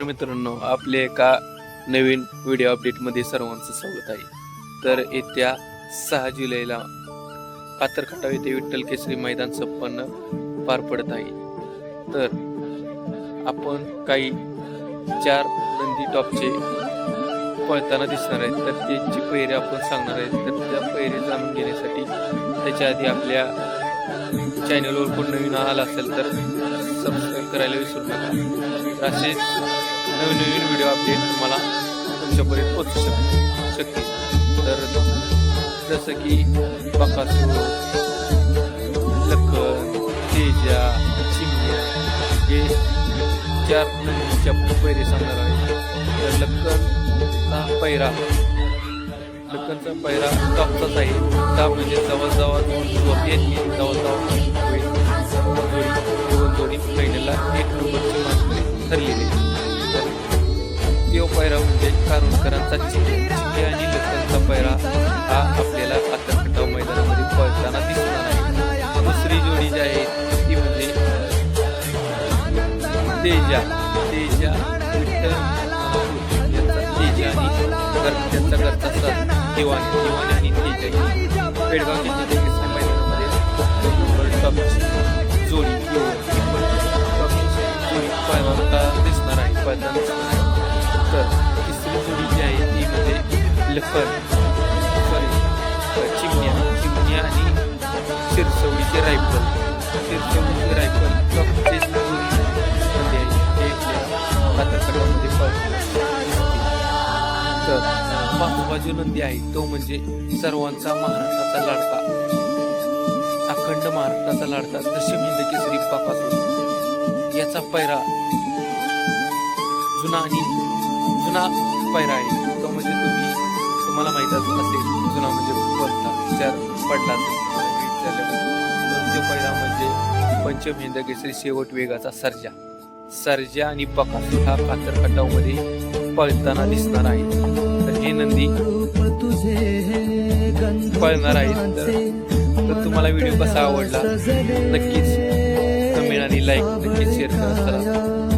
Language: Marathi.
मित्रांनो आपले एका नवीन व्हिडिओ अपडेटमध्ये सर्वांचं स्वागत आहे. तर येत्या सहा जुलैला कातर येथे विठ्ठल केसरी मैदान संपन्न पार पडत आहे. तर आपण काही चार नंदी टॉपचे पळताना दिसणार आहेत. तर त्यांची पहिरे आपण सांगणार आहेत. तर त्या पहिरे जाणून घेण्यासाठी त्याच्या आधी आपल्या चॅनलवर कोण नवीन आला असेल तर सबस्क्राईब करायला विसरू नका. असे नवीन नवीन व्हिडिओ अपडेट तुम्हाला तुमच्यापर्यंत पोचू शक शकतील तर जसं की बकासूर लखन तेजा चिमण्या हे चार नंदीच्या पैरे सांगणार आहे. तर लखनचा पैरा लखनचा पैरा टॉपचाच आहे. का म्हणजे जवळजवळ दोन जोडी येते जवळजवळ. होईल. आणि महिलेला एक नंबरची मात्र ठरलेली तर तो पैरा म्हणजे कारुणकरांचा चिके चिके आणि लखनचा पैरा हा आपल्याला आता खटाव मैदानामध्ये पळताना दिसणार आहे. दुसरी जोडी जी आहे ती म्हणजे तेजा. तेजा विठ्ठल महापूर तेजा आणि त्यांचा घरचा सर. दिवाणी दिवाणी आणि तेजा. पेडगाव जिल्ह्यातील मैदानामध्ये आता दिसणार आहे. पळताना दिसणार आहे तर तिसरी जोडी जी आहे ती म्हणजे लखन. सॉरी चिमण्या. चिमण्या आणि शिरसवडीचे रायफल. शिरसवडीचे रायफल टॉपचे आहे. म्हणजे ते आपल्या तर जो नंदी आहे. तो म्हणजे सर्वांचा महाराष्ट्राचा लाडका. अखंड महाराष्ट्राचा लाडका. दशमी केसरी पापासून याचा पैरा. जुना आणि जुना पैरा आहे. तो म्हणजे तुम्ही तुम्हाला माहीत असेल जुना म्हणजे बोलता विचार पडला असेल तो पैरा म्हणजे पंचमहिंद केसरी शेवट वेगाचा सर्जा. सर्जा आणि बकासूर हा कातरखंडामध्ये पळताना दिसणार आहे. तर हे नंदी पळणार आहेत तर तुम्हाला व्हिडिओ कसा आवडला? नक्कीच कमेंट आणि लाईक नक्कीच शेअर करा चला